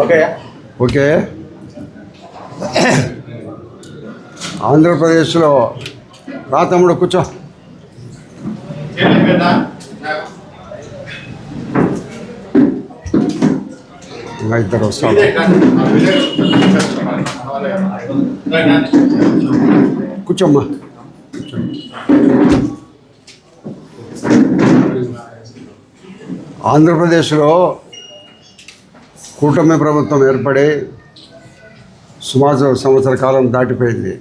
Okay. Okay. ఆంధ్రప్రదేశ్లో రా తమ్ముడు కూర్చో. ఇంకా ఇద్దరు వస్తాను కూర్చోమ్మా. ఆంధ్రప్రదేశ్లో కూటమి ప్రభుత్వం ఏర్పడి సుమారు సంవత్సర కాలం దాటిపోయింది.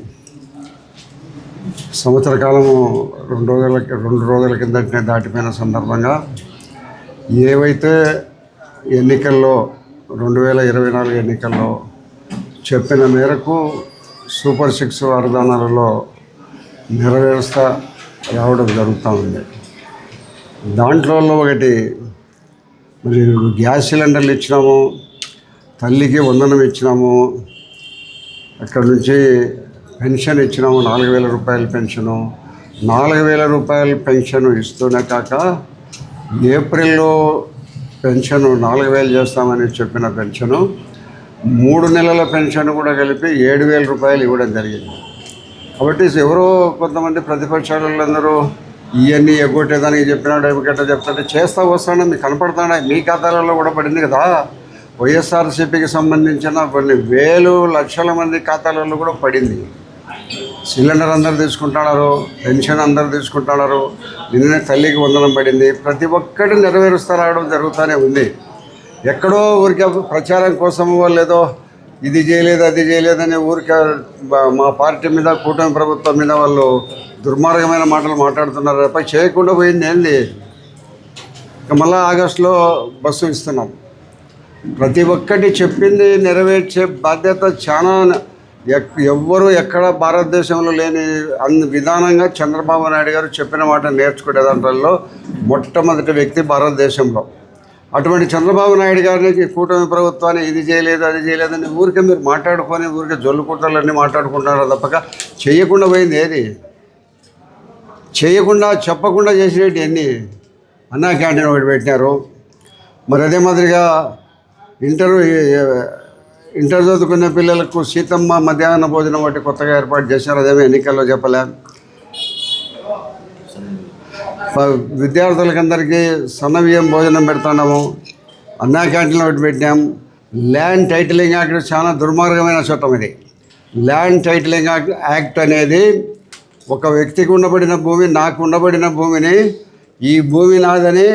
సంవత్సర కాలము రెండు రోజుల రెండు రోజుల కిందటనే దాటిపోయిన సందర్భంగా ఏవైతే ఎన్నికల్లో రెండు వేల ఇరవై నాలుగు ఎన్నికల్లో చెప్పిన మేరకు సూపర్ సిక్స్ వాగ్దానాలలో నెరవేరుస్తా రావడం జరుగుతూ ఉంది. దాంట్లో ఒకటి మరి గ్యాస్ సిలిండర్లు ఇచ్చినాము. తల్లికి వందనం ఇచ్చినాము. అక్కడ నుంచి పెన్షన్ ఇచ్చినాము నాలుగు వేల రూపాయల పెన్షను. నాలుగు వేల రూపాయల పెన్షన్ ఇస్తూనే కాక ఏప్రిల్లో పెన్షన్ నాలుగు వేలు చేస్తామని చెప్పిన పెన్షను మూడు నెలల పెన్షన్ కూడా కలిపి ఏడు వేల రూపాయలు ఇవ్వడం జరిగింది. కాబట్టి ఎవరో కొంతమంది ప్రతిపక్షాలందరూ ఇవన్నీ ఎగ్గొట్టేదానికి చెప్పినాడు ఎగ్గొట్ట చెప్తాడు చేస్తా వస్తాడు మీకు కనపడతాడా మీ ఖాతాలలో కూడా పడింది కదా. వైఎస్ఆర్సీపీకి సంబంధించిన కొన్ని వేలు లక్షల మంది ఖాతాలలో కూడా పడింది. సిలిండర్ అందరు తీసుకుంటున్నారు పెన్షన్ అందరు తీసుకుంటున్నారు నిన్ననే తల్లికి వందనం పడింది. ప్రతి ఒక్కటి నెరవేరుస్తా రావడం జరుగుతూనే ఉంది. ఎక్కడో ఊరికే ప్రచారం కోసం లేదో ఇది చేయలేదు అది చేయలేదని ఊరికే మా- పార్టీ మీద కూటమి ప్రభుత్వం మీద వాళ్ళు దుర్మార్గమైన మాటలు మాట్లాడుతున్నారు తప్ప చేయకుండా పోయింది ఏంది? ఇక మళ్ళీ ఆగస్టులో బస్సు ఇస్తున్నాం. ప్రతి ఒక్కటి చెప్పింది నెరవేర్చే బాధ్యత చాలా ఎక్- ఎక్కడ భారతదేశంలో లేని అన్ని విధానంగా చంద్రబాబు నాయుడు గారు చెప్పిన మాట నేర్చుకునే దాంట్లో మొట్టమొదటి వ్యక్తి భారతదేశంలో. అటువంటి చంద్రబాబు నాయుడు గారికి కూటమి ప్రభుత్వాన్ని ఇది చేయలేదు అది చేయలేదని ఊరికే మీరు మాట్లాడుకొని ఊరికే జొల్లు కుట్రలన్నీ మాట్లాడుకుంటున్నారు తప్పక? చేయకుండా పోయింది ఏది? చేయకుండా చెప్పకుండా చేసినట్టు ఎన్ని అన్నా క్యాంటీన్ ఒకటి పెట్టినారు. మరి అదే మాదిరిగా ఇంటర్ ఇంటర్ చదువుకునే పిల్లలకు సీతమ్మ మధ్యాహ్న భోజనం ఒకటి కొత్తగా ఏర్పాటు చేశారు. అదేమో ఎన్నికల్లో చెప్పలే. విద్యార్థులకి విద్యార్థులకందరికీ సన్నవ్యం భోజనం పెడుతున్నాము. అన్నా క్యాంటీన్లో ఒకటి పెట్టినాం. ల్యాండ్ టైటిలింగ్ యాక్ట్ చాలా దుర్మార్గమైన చట్టం ఇది. ల్యాండ్ టైటిలింగ్ యాక్ట్ అనేది ఒక వ్యక్తికి ఉండబడిన భూమి నాకు ఉండబడిన భూమిని ఈ భూమి నాదని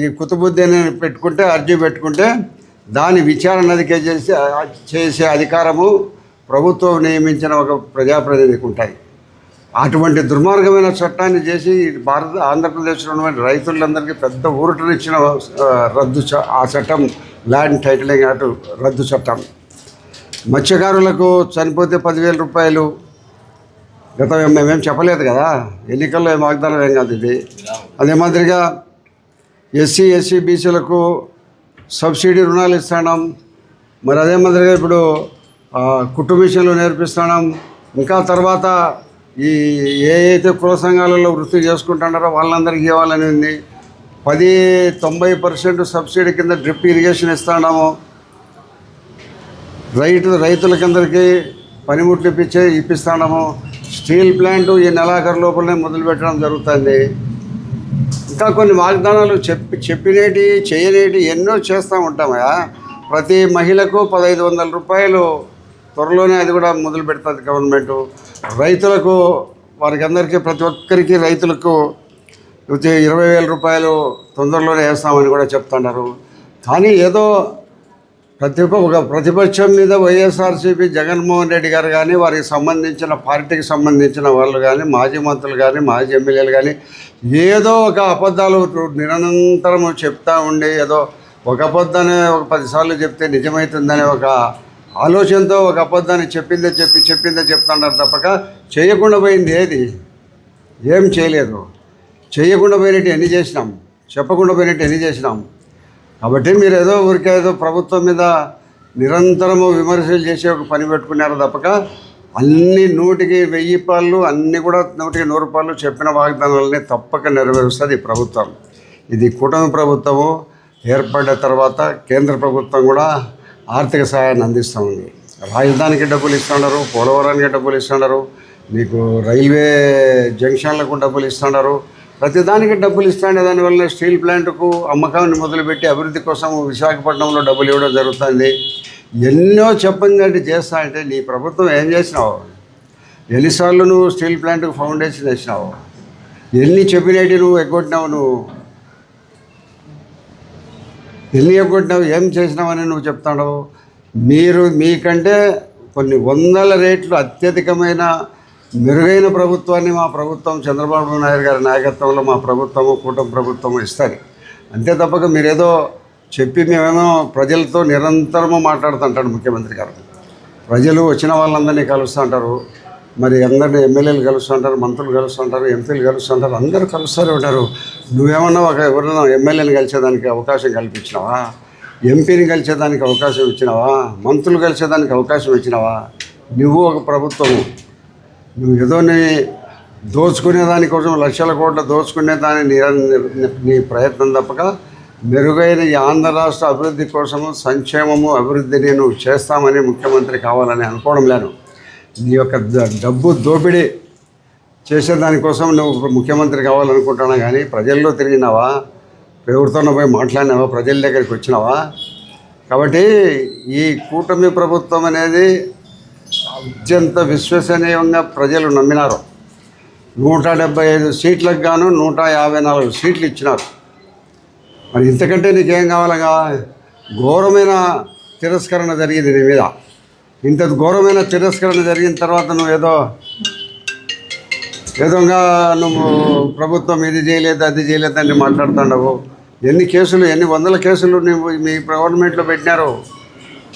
ఈ కుతుబుద్దీని పెట్టుకుంటే అర్జీ పెట్టుకుంటే దాని విచారణ అధిక చేసే చేసే అధికారము ప్రభుత్వం నియమించిన ఒక ప్రజాప్రతినిధికి ఉంటాయి. అటువంటి దుర్మార్గమైన చట్టాన్ని చేసి భారత ఆంధ్రప్రదేశ్లో ఉన్నటువంటి రైతులందరికీ పెద్ద ఊరటనిచ్చిన రద్దు చ- ఆ చట్టం ల్యాండ్ టైటిలింగ్ యాక్ట్ రద్దు చట్టం. మత్స్యకారులకు చనిపోతే పదివేల రూపాయలు. గత మేమేం చెప్పలేదు కదా. ఎన్నికల్లో ఏం వాగ్దానం ఏం కాదు ఇది. అదే మాదిరిగా ఎస్సీ ఎస్సీ బీసీలకు సబ్సిడీ రుణాలు ఇస్తున్నాం మరి అదే మాదిరిగా ఇప్పుడు ఆ, కుట్టు మిషన్లు నేర్పిస్తున్నాం ఇంకా తర్వాత ఈ ఏ అయితే కుల సంఘాలలో వృత్తి చేసుకుంటున్నారో వాళ్ళందరికీ ఇవ్వాలని ఉంది. పది తొంభై పర్సెంట్ సబ్సిడీ కింద డ్రిప్ ఇరిగేషన్ ఇస్తున్నాము రైతు రైతులకందరికీ పనిముట్లు ఇప్పించే ఇప్పిస్తున్నాము స్టీల్ ప్లాంట్ ఈ నెలాఖరు లోపలనే మొదలు పెట్టడం జరుగుతుంది. ఇంకా కొన్ని వాగ్దానాలు చెప్పి చెప్పినేటి చేయనేటి ఎన్నో చేస్తూ ఉంటామయ్యా. ప్రతి మహిళకు పదహైదు వందల రూపాయలు త్వరలోనే అది కూడా మొదలు పెడుతుంది గవర్నమెంట్. రైతులకు వారికి అందరికీ ప్రతి ఒక్కరికి రైతులకు ఇరవై వేల రూపాయలు తొందరలోనే వేస్తామని కూడా చెప్తున్నారు కానీ ఏదో ప్రతి ఒక్క ఒక ప్రతిపక్షం మీద వైఎస్ఆర్సీపీ జగన్మోహన్ రెడ్డి గారు కానీ వారికి సంబంధించిన పార్టీకి సంబంధించిన వాళ్ళు కానీ మాజీ మంత్రులు కానీ మాజీ ఎమ్మెల్యేలు కానీ ఏదో ఒక అబద్ధాలు నిరంతరం చెప్తా ఉండి ఏదో ఒక అబద్ధాన్ని ఒక పదిసార్లు చెప్తే నిజమవుతుందనే ఒక ఆలోచనతో ఒక అబద్ధాన్ని చెప్పిందే చెప్పి చెప్పిందే చెప్తున్నారు తప్పక. చేయకుండా పోయింది ఏది? ఏం చేయలేదు. చేయకుండా పోయినట్టు ఎన్ని చేసినాం? చెప్పకుండా పోయినట్టు ఎన్ని చేసినాం? కాబట్టి మీరు ఏదో ఊరికే ఏదో ప్రభుత్వం మీద నిరంతరము విమర్శలు చేసి ఒక పని పెట్టుకున్నారు తప్పక? అన్ని నూటికి వెయ్యి పాళ్ళు అన్నీ కూడా నూటికి నూరు పాళ్ళు చెప్పిన వాగ్దానాలని తప్పక నెరవేరుస్తుంది ఈ ప్రభుత్వం. ఇది కూటమి ప్రభుత్వము ఏర్పడిన తర్వాత కేంద్ర ప్రభుత్వం కూడా ఆర్థిక సహాయాన్ని అందిస్తూ ఉంది. రాజధానికి డబ్బులు ఇస్తున్నారు పోలవరానికి డబ్బులు ఇస్తున్నారు మీకు రైల్వే జంక్షన్లకు డబ్బులు ఇస్తున్నారు ప్రతిదానికి డబ్బులు ఇస్తాండే దానివల్ల స్టీల్ ప్లాంట్కు అమ్మకాన్ని మొదలుపెట్టి అభివృద్ధి కోసం విశాఖపట్నంలో డబ్బులు ఇవ్వడం జరుగుతుంది. ఎన్నో చెప్పండి చేస్తా అంటే నీ ప్రభుత్వం ఏం చేసినావు? ఎన్నిసార్లు నువ్వు స్టీల్ ప్లాంట్కు ఫౌండేషన్ వేసినావు? ఎన్ని చెప్పినట్టు నువ్వు ఎగ్గొట్టినావు నువ్వు? ఎన్ని ఎగ్గొట్టినావు? ఏం చేసినావని నువ్వు చెప్తాడు మీరు మీకంటే కొన్ని వందల రేట్లు అత్యధికమైన మెరుగైన ప్రభుత్వాన్ని మా ప్రభుత్వం చంద్రబాబు నాయుడు గారి నాయకత్వంలో మా ప్రభుత్వము కూటమి ప్రభుత్వము ఇస్తుంది. అంతే తప్పక మీరేదో చెప్పి మేమేమో ప్రజలతో నిరంతరము మాట్లాడుతుంటాడు ముఖ్యమంత్రి గారు. ప్రజలు వచ్చిన వాళ్ళందరినీ కలుస్తుంటారు. మరి అందరినీ ఎమ్మెల్యేలు కలుస్తుంటారు మంత్రులు కలుస్తుంటారు ఎంపీలు కలుస్తుంటారు అందరూ కలుస్తూనే ఉంటారు. నువ్వేమన్నా ఒక ఎవరైనా ఎమ్మెల్యేని కలిసేదానికి అవకాశం కల్పించినావా? ఎంపీని కలిసేదానికి అవకాశం ఇచ్చినావా? మంత్రులు కలిసేదానికి అవకాశం ఇచ్చినావా? నువ్వు ఒక ప్రభుత్వము. నువ్వు ఏదో నీ దోచుకునే దానికోసం లక్షల కోట్లు దోచుకునే దాని నీ ప్రయత్నం తప్పక మెరుగైన ఈ ఆంధ్ర రాష్ట్ర అభివృద్ధి కోసము సంక్షేమము అభివృద్ధిని నువ్వు చేస్తామని ముఖ్యమంత్రి కావాలని అనుకోవడం లేను నీ యొక్క డబ్బు దోపిడీ చేసే దానికోసం నువ్వు ముఖ్యమంత్రి కావాలనుకుంటున్నా కానీ ప్రజల్లో తిరిగినావా? ఎవరితోనో పోయి మాట్లాడినావా? ప్రజల దగ్గరికి వచ్చినావా? కాబట్టి ఈ కూటమి ప్రభుత్వం అనేది అత్యంత విశ్వసనీయంగా ప్రజలు నమ్మినారు. నూట డెబ్బై ఐదు సీట్లకు గాను నూట యాభై నాలుగు సీట్లు ఇచ్చినారు. మరి ఇంతకంటే నీకేం కావాలగా? ఘోరమైన తిరస్కరణ జరిగింది నీ మీద. ఇంత ఘోరమైన తిరస్కరణ జరిగిన తర్వాత నువ్వు ఏదో ఏదోగా నువ్వు ప్రభుత్వం ఇది చేయలేదు అది చేయలేదు అని మాట్లాడుతున్నావు ఎన్ని కేసులు ఎన్ని వందల కేసులు నువ్వు మీ గవర్నమెంట్లో పెట్టినారు?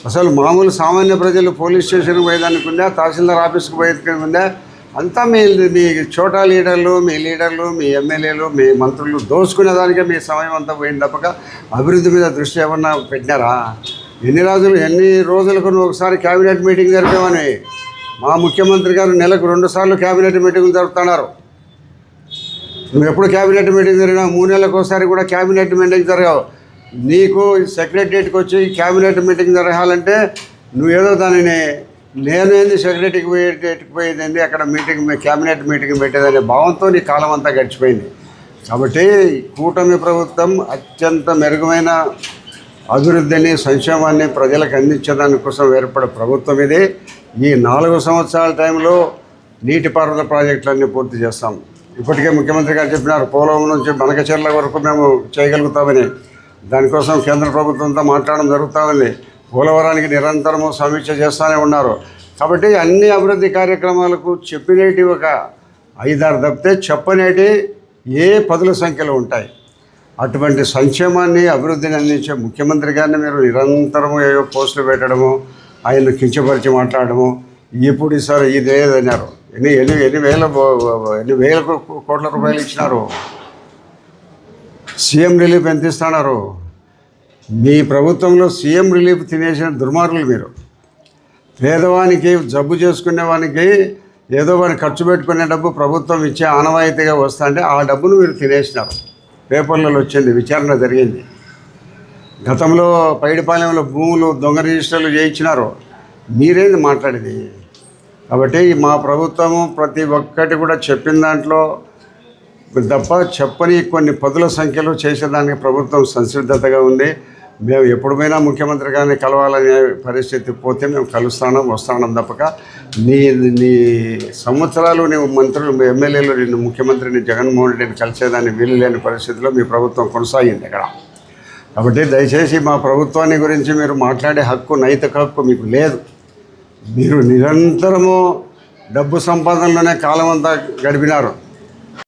అసలు మామూలు సామాన్య ప్రజలు పోలీస్ స్టేషన్కి పోయేదానికి ఉందా తహసీల్దార్ ఆఫీస్కి పోయేదానికి ఉందా అంతా మీ మీ చోటా లీడర్లు మీ లీడర్లు మీ ఎమ్మెల్యేలు మీ మంత్రులు దోచుకునేదానికే మీ సమయం అంతా పోయింది తప్పక. అభివృద్ధి మీద దృష్టి ఏమన్నా పెట్టినారా? ఎన్ని రోజులు ఎన్ని రోజులకు ఒకసారి క్యాబినెట్ మీటింగ్ జరిపామని? మా ముఖ్యమంత్రి గారు నెలకు రెండు సార్లు క్యాబినెట్ మీటింగ్ జరుపుతున్నారు. నువ్వు ఎప్పుడు క్యాబినెట్ మీటింగ్ జరిగినా మూడు నెలలకు ఒకసారి కూడా క్యాబినెట్ మీటింగ్ జరగవు. నీకు సెక్రటరీకి వచ్చి క్యాబినెట్ మీటింగ్ జరగాలంటే నువ్వేదో దానిని నేనేంది సెక్రటరీకి పోయేటికి పోయేది అక్కడ మీటింగ్ క్యాబినెట్ మీటింగ్ పెట్టేదనే భావంతో నీ కాలం అంతా గడిచిపోయింది. కాబట్టి కూటమి ప్రభుత్వం అత్యంత మెరుగైన అభివృద్ధిని సంక్షేమాన్ని ప్రజలకు అందించడానికి కోసం ఏర్పడే ప్రభుత్వం ఇది. ఈ నాలుగు సంవత్సరాల టైంలో నీటిపారుదల ప్రాజెక్టులన్నీ పూర్తి చేస్తాం. ఇప్పటికే ముఖ్యమంత్రి గారు చెప్పినారు పోలవరం నుంచి బనకచెర్ల వరకు మేము చేయగలుగుతామని. దానికోసం కేంద్ర ప్రభుత్వంతో మాట్లాడడం జరుగుతుందని పోలవరానికి నిరంతరము సమీక్ష చేస్తూనే ఉన్నారు. కాబట్టి అన్ని అభివృద్ధి కార్యక్రమాలకు చెప్పినేటి ఒక ఐదారు తప్పితే చెప్పనేటి ఏ పదుల సంఖ్యలో ఉంటాయి. అటువంటి సంక్షేమాన్ని అభివృద్ధిని అందించే ముఖ్యమంత్రి గారిని మీరు నిరంతరము ఏవో పోస్టులు పెట్టడము ఆయన్ను కించపరిచి మాట్లాడము ఎప్పుడు ఇస్తారు ఇదేదన్నారు ఎన్ని ఎన్ని ఎన్ని వేల ఎన్ని వేల కోట్ల రూపాయలు ఇచ్చినారు? సీఎం రిలీఫ్ ఎంత ఇస్తున్నారు మీ ప్రభుత్వంలో సీఎం రిలీఫ్ తినేసిన దుర్మార్గులు మీరు. పేదవానికి జబ్బు చేసుకునే వానికి ఏదో వాడిని ఖర్చు పెట్టుకునే డబ్బు ప్రభుత్వం ఇచ్చే ఆనవాయితీగా వస్తుంటే ఆ డబ్బును మీరు తినేసినారు. పేపర్లలో వచ్చింది విచారణ జరిగింది. గతంలో పైడిపాలెంలో భూములు దొంగ రిజిస్టర్లు చేయించినారు. మీరేంది మాట్లాడేది? కాబట్టి మా ప్రభుత్వము ప్రతి ఒక్కటి కూడా చెప్పిన దాంట్లో తప్ప చెప్పని కొన్ని పదుల సంఖ్యలో చేసేదానికి ప్రభుత్వం సంసిద్ధతగా ఉంది. మేము ఎప్పుడు పోయినా ముఖ్యమంత్రి గారిని కలవాలనే పరిస్థితి పోతే మేము కలుస్తాం వస్తాం తప్పక. నీ నీ సంవత్సరాలు నీవు మంత్రులు మీ ఎమ్మెల్యేలు నిన్ను ముఖ్యమంత్రిని జగన్మోహన్ రెడ్డిని కలిసేదాన్ని వీలు లేని పరిస్థితిలో మీ ప్రభుత్వం కొనసాగింది ఇక్కడ. కాబట్టి దయచేసి మా ప్రభుత్వాన్ని గురించి మీరు మాట్లాడే హక్కు నైతిక హక్కు మీకు లేదు. మీరు నిరంతరము డబ్బు సంపాదనలోనే కాలం అంతా గడిపినారు.